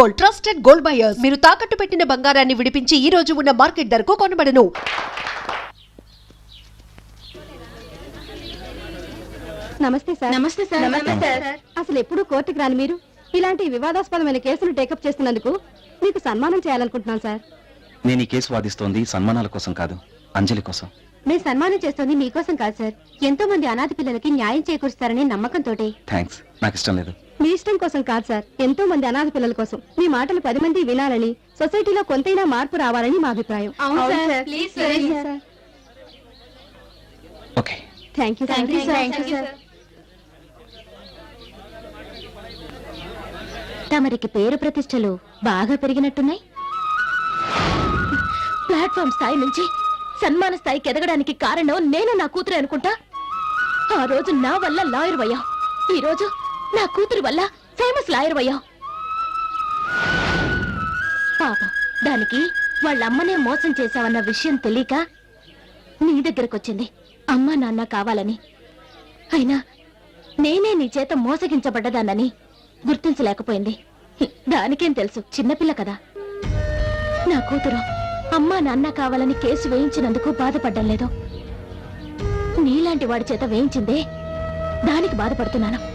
Gold trusted gold buyers. మీరు తాకట్టు పెట్టిన బంగారాన్ని విడిపించి ఈ రోజు ఉన్న మార్కెట్ ధరకు కొనబడను. నమస్తే సార్. నమస్తే సార్. నమస్తే సార్. అసలు ఎప్పుడు కోర్టుకు రాని మీరు? ఇలాంటి వివాదాస్పదమైన కేసులు టేకప్ చేస్తున్నందుకు మీకు సన్మానం చేయాలనుకుంటున్నాను సార్. నేను ఈ కేసు వాదిస్తోంది సన్మానాల కోసం కాదు అంజలి కోసం. మేము సన్మానం చేస్తోంది మీకోసం కాదు సార్. ఎంతో మంది అనాథ పిల్లలకి న్యాయం చేకూరుస్తారనే నమ్మకంతో థ్యాంక్స్ నాకు ఇష్టం లేదు. మీ ఇష్టం కోసం కాదు సార్. ఎంతో మంది అనాథ పిల్లల కోసం. మీ మాటలు పది మంది వినాలని సొసైటీలో కొంతైనా మార్పు రావాలని మా అభిప్రాయం. Okay. Thank you. Thank you, sir. తమరికి పేరు ప్రతిష్టలు బాగా పెరిగినట్టున్నాయి. ప్లాట్ఫామ్ స్థాయి నుంచి సన్మాన స్థాయికి ఎదగడానికి కారణం నేను నా కూతురు అనుకుంటా. ఆ రోజు నా వల్ల లాయర్ అయ్యావు ఈ రోజు నా కూతురు వల్ల ఫేమస్ లాయర్ అయ్యావు పాపం దానికి వాళ్ళ అమ్మనే మోసం చేశావన్న విషయం తెలియక నీ దగ్గరకొచ్చింది. అమ్మా నాన్న కావాలని. అయినా నేనే నీ చేత మోసగించబడ్డదానని గుర్తించలేకపోయింది. దానికేం తెలుసు చిన్నపిల్ల కదా. నా కూతురు అమ్మా నాన్న కావాలని కేసు వేయించినందుకు బాధపడ్డం లేదు. నీలాంటి వాడి చేత వేయించిందే దానికి బాధపడుతున్నాను.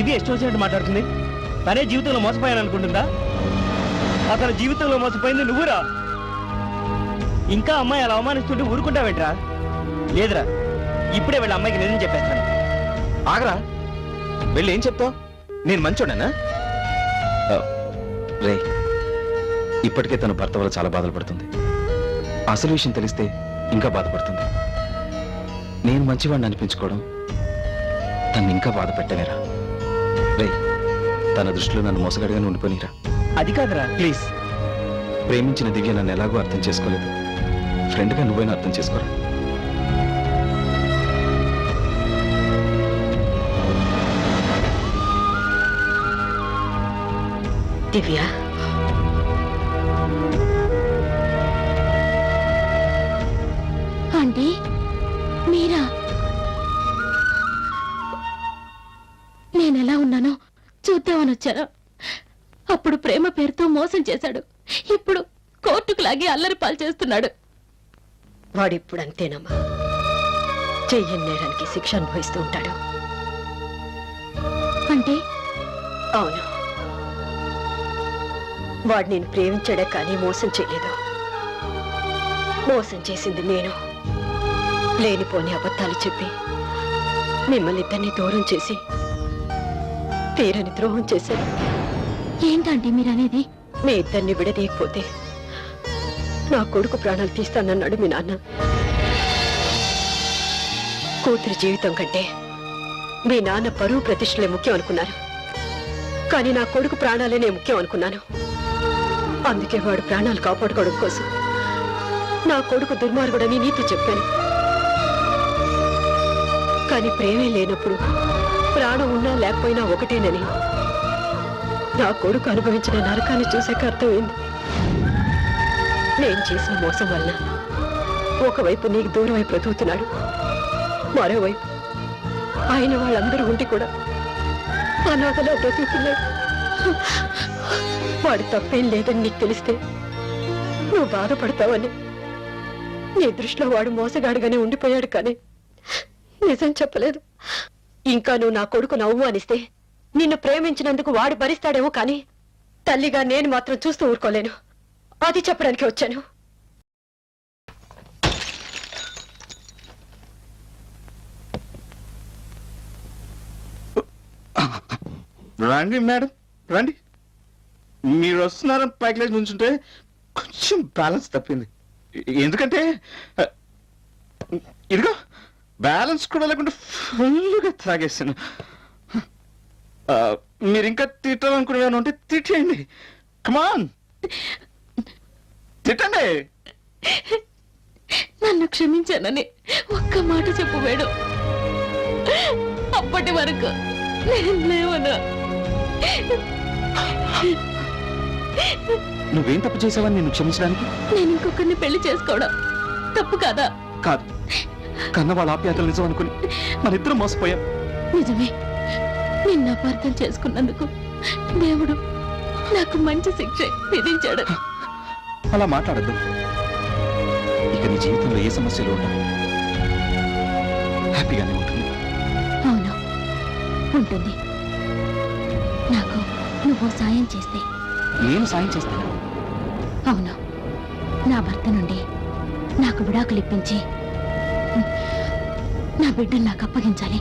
దివ్య ఇష్టం వచ్చినట్టు మాట్లాడుతుంది. తనే జీవితంలో మోసపోయాను అనుకుంటుందా అతని జీవితంలో మోసపోయింది నువ్వురా. ఇంకా అమ్మాయి అలా అవమానిస్తుంటే ఊరుకుంటావేంట్రా? లేదురా. ఇప్పుడే వెళ్ళి అమ్మాయికి నిజం చెప్పేస్తాను. ఆగరా. వెళ్ళి ఏం చెప్తావు? నేను మంచోడానా? రే ఇప్పటికే తన భర్త వల్ల చాలా బాధలు పడుతుంది. అసలు విషయం తెలిస్తే ఇంకా బాధపడుతుంది. నేను మంచివాడిని అనిపించుకోవడం తను ఇంకా బాధ పెట్టనేరా రే తన దృష్టిలో నన్ను మోసగాడిగానే ఉండిపోనిరా. అది కాదురా ప్లీజ్. ప్రేమించిన దివ్య నన్ను ఎలాగో అర్థం చేసుకోలేదు. ఫ్రెండ్గా నువ్వైనా అర్థం చేసుకోరా? దివ్య చూద్దామని వచ్చాను. అప్పుడు ప్రేమ పేరుతో మోసం చేశాడు. ఇప్పుడు కోర్టుకు లాగి అల్లరి పాలు చేస్తున్నాడు. వాడిప్పుడు అంతేనమ్మా చెయ్యని నేరానికి శిక్ష అనుభవిస్తూ ఉంటాడు. అంటే? అవును. వాడు నేను ప్రేమించాడే కానీ మోసం చేయలేదు. మోసం చేసింది నేను. లేనిపోని అబద్ధాలు చెప్పి మిమ్మల్ని ఇద్దరిని దూరం చేసి తీరని ద్రోహం చేశాను ఏంటంటే మీరనేది? మీ ఇద్దరిని విడదీయకపోతే నా కొడుకు ప్రాణాలు తీస్తానన్నాడు మీ నాన్న. కూతురి జీవితం కంటే మీ నాన్న పరువు ప్రతిష్టలే ముఖ్యం అనుకున్నారు. కానీ నా కొడుకు ప్రాణాలేనే ముఖ్యం అనుకున్నాను. అందుకే వాడు ప్రాణాలు కాపాడుకోవడం కోసం నా కొడుకు దుర్మార్గుడని నీతో చెప్పాను. కానీ ప్రేమే లేనప్పుడు ప్రాణం ఉన్నా లేకపోయినా ఒకటేనని. నా కొడుకు అనుభవించిన నరకాన్ని చూశాక అర్థమైంది. నేను చేసిన మోసం వల్ల ఒకవైపు నీకు దూరమై బ్రతుకుతున్నాడు మరోవైపు ఆయన వాళ్ళందరూ ఉండి కూడా అనాథలో బ్రతుకుతున్నాడు. వాడు తప్పేం లేదని నీకు తెలిస్తే నువ్వు బాధపడతావని. నీ దృష్టిలో వాడు మోసగాడుగానే ఉండిపోయాడు కానీ నిజం చెప్పలేదు. ఇంకా నువ్వు నా కొడుకు నవ్వు అనిస్తే నిన్ను ప్రేమించినందుకు వాడు భరిస్తాడేమో కానీ తల్లిగా నేను మాత్రం చూస్తూ ఊరుకోలేను. అది చెప్పడానికి వచ్చాను. రండి మేడం. రండి. మీరు వస్తున్నారని పైకి నుంచుంటే కొంచెం బ్యాలెన్స్ తప్పింది. ఎందుకంటే ఇదిగో. బ్యాలెన్స్ కూడా లేకుండా ఫుల్గా తాగేసాను ఆ, మీరు ఇంకా తిట్టాలనుకునే ఉంటే తిట్టేయండి. కమాన్ తిట్టండి. నన్ను క్షమించానని ఒక్క మాట చెప్పు వేడు అప్పటి వరకు నేను లేవను. నువ్వేం తప్పు చేసావని నేను క్షమించడానికి? నేను ఇంకొకరిని పెళ్ళి చేసుకోవడం తప్పు కాదా? కాదు. కన్న వాళ్ళ ఆప్యాయతలు నిజం అనుకుని మన ఇద్దరం మోసపోయాం. నిజమే. నిన్న అపార్థం చేసుకున్నందుకు దేవుడు నాకు మంచి శిక్ష విధించాడు. అలా మాట్లాడద్దు. ఇక నీ జీవితంలో ఏ సమస్యలు ఉండవు. హ్యాపీగానే ఉంటుంది. అవును. ఉంటుంది. నాకు నువ్వు సాయం చేస్తే. నేను సాయం చేస్తాను. అవును. నా భర్త నుండి నాకు విడాకులు ఇప్పించి నా బిడ్డను నాకు అప్పగించాలి.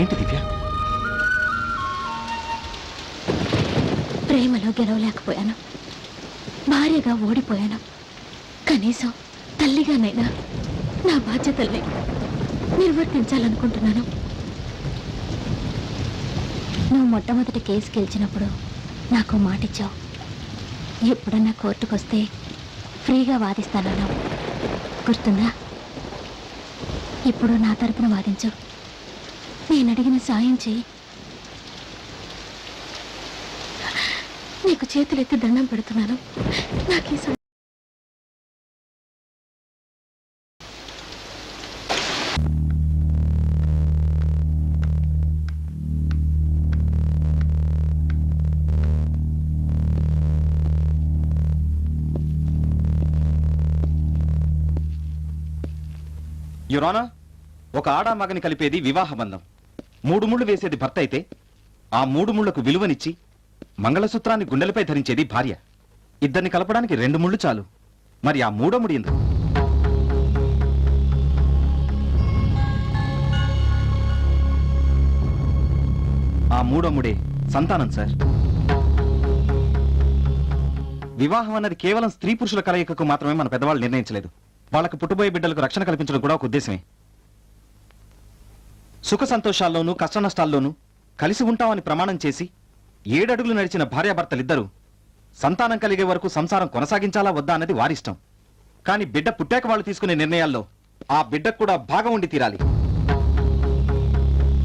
ఏంటి దివ్య? ప్రేమలో గెలవలేకపోయాను. భార్యగా ఓడిపోయాను. కనీసం తల్లిగానైనా నా బాధ్యతల్ని నిర్వర్తించాలనుకుంటున్నాను. నువ్వు మొట్టమొదటి కేసు గెలిచినప్పుడు నాకు మాటిచ్చావు. ఎప్పుడన్నా కోర్టుకొస్తే ఫ్రీగా వాదిస్తానన్నావు. గుర్తుందా? ఇప్పుడు నా తరపున వాదించు నేను అడిగిన సాయం చేయి. నీకు చేతులెత్తి దండం పెడుతున్నాను. నాకు ఈ Your Honor, ఒక ఆడ మగని కలిపేది వివాహ బంధం. మూడు ముళ్ళు వేసేది భర్త అయితే ఆ మూడు ముళ్ళకు విలువనిచ్చి మంగళసూత్రాన్ని గుండెలపై ధరించేది భార్య. ఇద్దరిని కలపడానికి రెండు ముళ్ళు చాలు. మరి ఆ మూడో ముడి ఎందుకు? ఆ మూడో ముడే సంతానం సార్. వివాహం అన్నది కేవలం స్త్రీ పురుషుల కలయికకు మాత్రమే మన పెద్దవాళ్ళు నిర్ణయించలేదు. వాళ్ళకు పుట్టుబోయే బిడ్డలకు రక్షణ కల్పించడం కూడా ఒక ఉద్దేశమే. సుఖ సంతోషాల్లోనూ కష్ట నష్టాల్లోనూ కలిసి ఉంటామని ప్రమాణం చేసి ఏడడుగులు నడిచిన భార్యాభర్తలిద్దరూ సంతానం కలిగే వరకు సంసారం కొనసాగించాలా వద్దా అన్నది వారిష్టం. కానీ బిడ్డ పుట్టాక వాళ్ళు తీసుకునే నిర్ణయాల్లో ఆ బిడ్డకు కూడా భాగం ఉండి తీరాలి.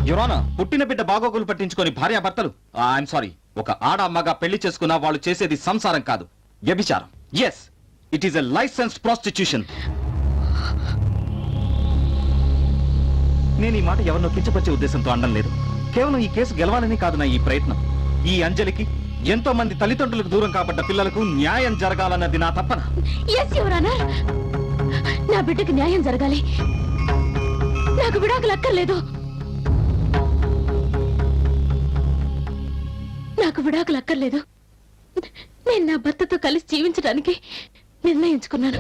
యురానా పుట్టిన బిడ్డ బాగోగులు పట్టించుకొని భార్యాభర్తలు ఐఎమ్ సారీ ఒక ఆడ అమ్మగా పెళ్ళి చేసుకున్నా వాళ్ళు చేసేది సంసారం కాదు వ్యభిచారం. Yes it is a licensed prostitution నేను ఈ మాట ఎవరినో కించపరిచే ఉద్దేశంతో అనడం లేదు. కేవలం ఈ కేసు గెలవాలని కాదు నా ఈ ప్రయత్నం. ఈ అంజలికి ఎంతో మంది తల్లిదండ్రులకు దూరం కాబడ్డ పిల్లలకు న్యాయం జరగాలన్నది నా తప్పన. నా బిడ్డకు న్యాయం జరగాలి. నాకు విడాకులు అక్కర్లేదు. నాకు విడాకులు అక్కర్లేదు. నేను నా భర్తతో కలిసి జీవించడానికి నిర్ణయించుకున్నాను.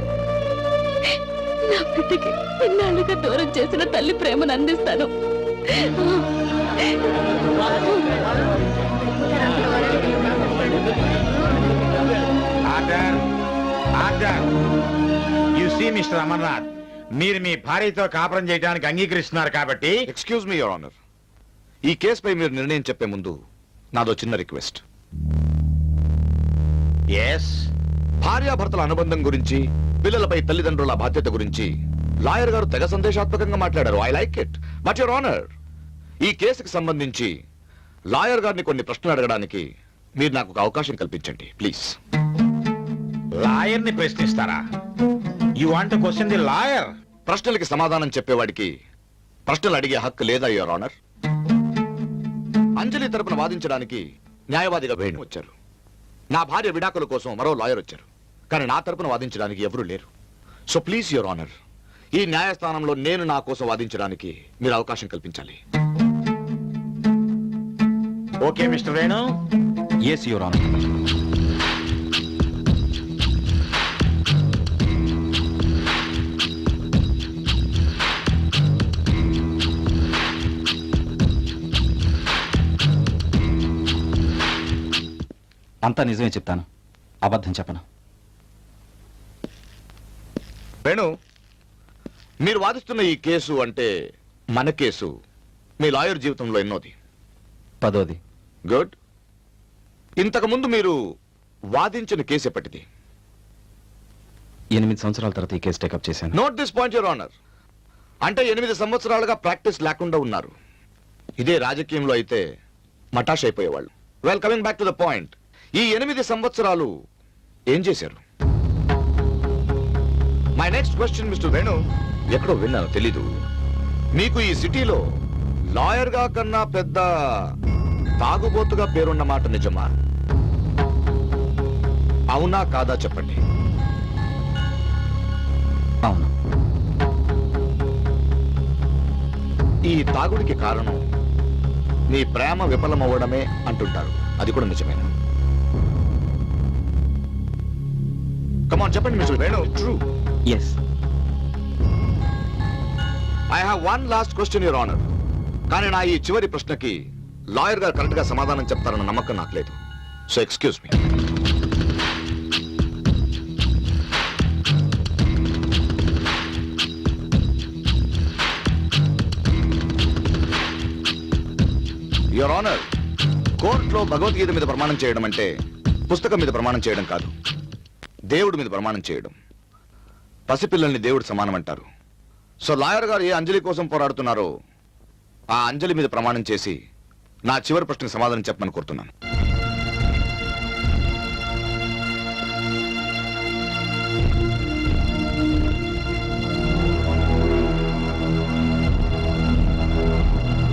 నా బిడ్డకి ఇన్నాళ్ళుగా దూరం చేసిన తల్లి ప్రేమను అందిస్తాను. యు సీ మిస్టర్ అమర్నాథ్ మీరు మీ భార్యతో కాపురం చేయడానికి అంగీకరిస్తున్నారు కాబట్టి ఎక్స్క్యూజ్ మీ యువర్ ఆనర్ ఈ కేసుపై మీరు నిర్ణయం చెప్పే ముందు నాదో చిన్న రిక్వెస్ట్. ఎస్ భార్యాభర్తల అనుబంధం గురించి పిల్లలపై తల్లిదండ్రుల బాధ్యత గురించి లాయర్ గారు తెగ సందేశాత్మకంగా మాట్లాడారు. I like it but your honour ఈ కేసుకి సంబంధించి లాయర్ గారిని కొన్ని ప్రశ్నలు అడగడానికి మీరు నాకు ఒక అవకాశం కల్పించండి ప్లీజ్ లాయర్ని ప్రశ్నిస్తారా you want question the lawyer ప్రశ్నలకి సమాధానం చెప్పేవాడికి ప్రశ్నలు అడిగే హక్కు లేదా యువర్ ఆనర్ అంజలి తరపున వాదించడానికి న్యాయవాదిగా వేణు వచ్చారు నా భార్య విడాకుల కోసం మరో లాయర్ వచ్చారు. కానీ నా తరపున వాదించడానికి ఎవరూ లేరు. సో ప్లీజ్ యువర్ ఆనర్ ఈ న్యాయస్థానంలో నేను నా కోసం వాదించడానికి మీరు అవకాశం కల్పించాలి. Okay mister Venu yes your honour అంతా నిజమే చెప్తాను. అబద్ధం చెప్పను. వేణు మీరు వాదిస్తున్న ఈ కేసు అంటే మన కేసు. మీ లాయర్ జీవితంలో ఎన్నోది? పదోది. గుడ్. ఇంతకు ముందు మీరు వాదించిన కేసు ఎప్పటిది? ఎనిమిది సంవత్సరాల తర్వాత ఈ కేసు టేకప్ చేశాను. Note this point your honour అంటే ఎనిమిది సంవత్సరాలుగా ప్రాక్టీస్ లేకుండా ఉన్నారు. ఇదే రాజకీయంలో అయితే మటాష్ అయిపోయేవాళ్ళు. Well coming back to the point ఈ ఎనిమిది సంవత్సరాలు ఏం చేశారు? My next question mister Venu ఎక్కడో విన్నాను తెలీదు. మీకు ఈ సిటీలో లాయర్గా కన్నా పెద్ద తాగుబోతుగా పేరున్న మాట నిజమా? అవునా కాదా చెప్పండి. అవును. ఈ తాగుడికి కారణం నీ ప్రేమ విఫలమవ్వడమే అంటుంటారు. అది కూడా నిజమేనా? కమాన్ చెప్పండి mister Venu true yes I have one last question your honour కానీ నా ఈ చివరి ప్రశ్నకి లాయర్ గారు కరెక్ట్గా సమాధానం చెప్తారన్న నమ్మకం నాకు లేదు. So excuse me your honour కోర్టులో భగవద్గీత మీద ప్రమాణం చేయడం అంటే పుస్తకం మీద ప్రమాణం చేయడం కాదు. దేవుడి మీద ప్రమాణం చేయడం. పసిపిల్లల్ని దేవుడు సమానం అంటారు సో లాయర్ గారు ఏ అంజలి కోసం పోరాడుతున్నారో ఆ అంజలి మీద ప్రమాణం చేసి నా చివరి ప్రశ్నకు సమాధానం చెప్పమని కోరుతున్నాను.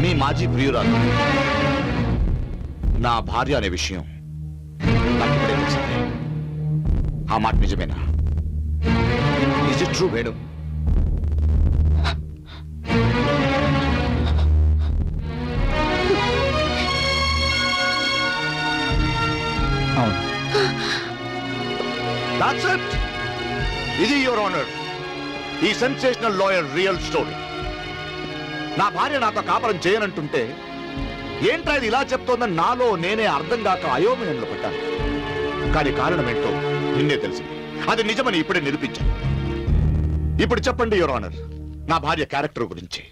మీ మాజీ ప్రియురాలు నా భార్య అనే విషయం నాకు ఇప్పుడే తెలిసింది. ఆ మాట నిజమేనా? It true Venu. అవును. ఇది యువర్ ఆనర్ ఈ సెన్సేషనల్ లాయర్ రియల్ స్టోరీ నా భార్య నాతో కాపురం చేయనంటుంటే ఏంట్రా ఇది ఇలా చెప్తోందని నాలో నేనే అర్థం కాక అయోమయంలో పడ్డాను. కానీ కారణం ఏంటో నిన్నే తెలిసింది. అది నిజమని ఇప్పుడే నిరూపించాను. ఇప్పుడు చెప్పండి యువర్ ఆనర్ నా భార్య క్యారెక్టర్ గురించి.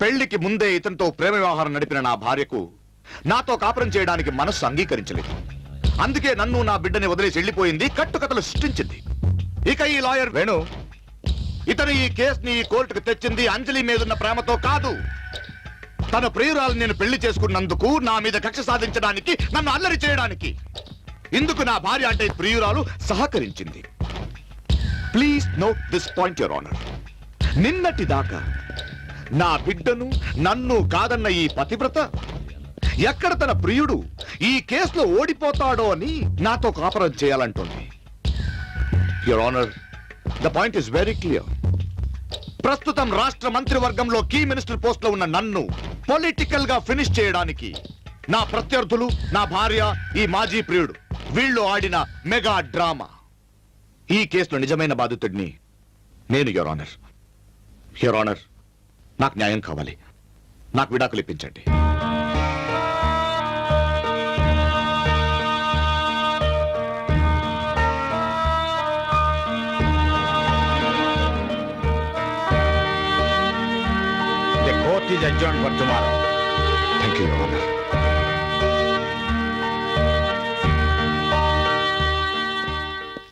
పెళ్ళికి ముందే ఇతనితో ప్రేమ వ్యవహారం నడిపిన నా భార్యకు నాతో కాపురం చేయడానికి మనస్సు అంగీకరించలేదు. అందుకే నన్ను నా బిడ్డని వదిలేసి వెళ్ళిపోయింది కట్టుకథలు సృష్టించింది. ఇక ఈ లాయర్ వేణు ఇతను ఈ కేసుని ఈ కోర్టుకు తెచ్చింది అంజలి మీదున్న ప్రేమతో కాదు. తన ప్రియురాలు నేను పెళ్ళి చేసుకున్నందుకు నా మీద కక్ష సాధించడానికి నన్ను అల్లరి చేయడానికి. ఇందుకు నా భార్య అంటే ప్రియురాలు సహకరించింది. Please note this point your honour నిన్నటి దాకా నా బిడ్డను నన్ను కాదన్న ఈ పతివ్రత ఎక్కడ తన ప్రియుడు ఈ కేసులో ఓడిపోతాడో అని నాతో కాపురం చేయాలంటుంది. Your honour the point is very clear ప్రస్తుతం రాష్ట్ర మంత్రివర్గంలో కీ మినిస్టర్ పోస్ట్లో ఉన్న నన్ను పొలిటికల్గా ఫినిష్ చేయడానికి నా ప్రత్యర్థులు నా భార్య ఈ మాజీ ప్రియుడు వీళ్ళు ఆడిన మెగా డ్రామా ఈ కేసులో నిజమైన బాధితుడిని నేను యువర్ ఆనర్ యువర్ ఆనర్ నాకు న్యాయం కావాలి. నాకు విడాకులు ఇప్పించండి. The court is adjourned for tomorrow. Thank you your honour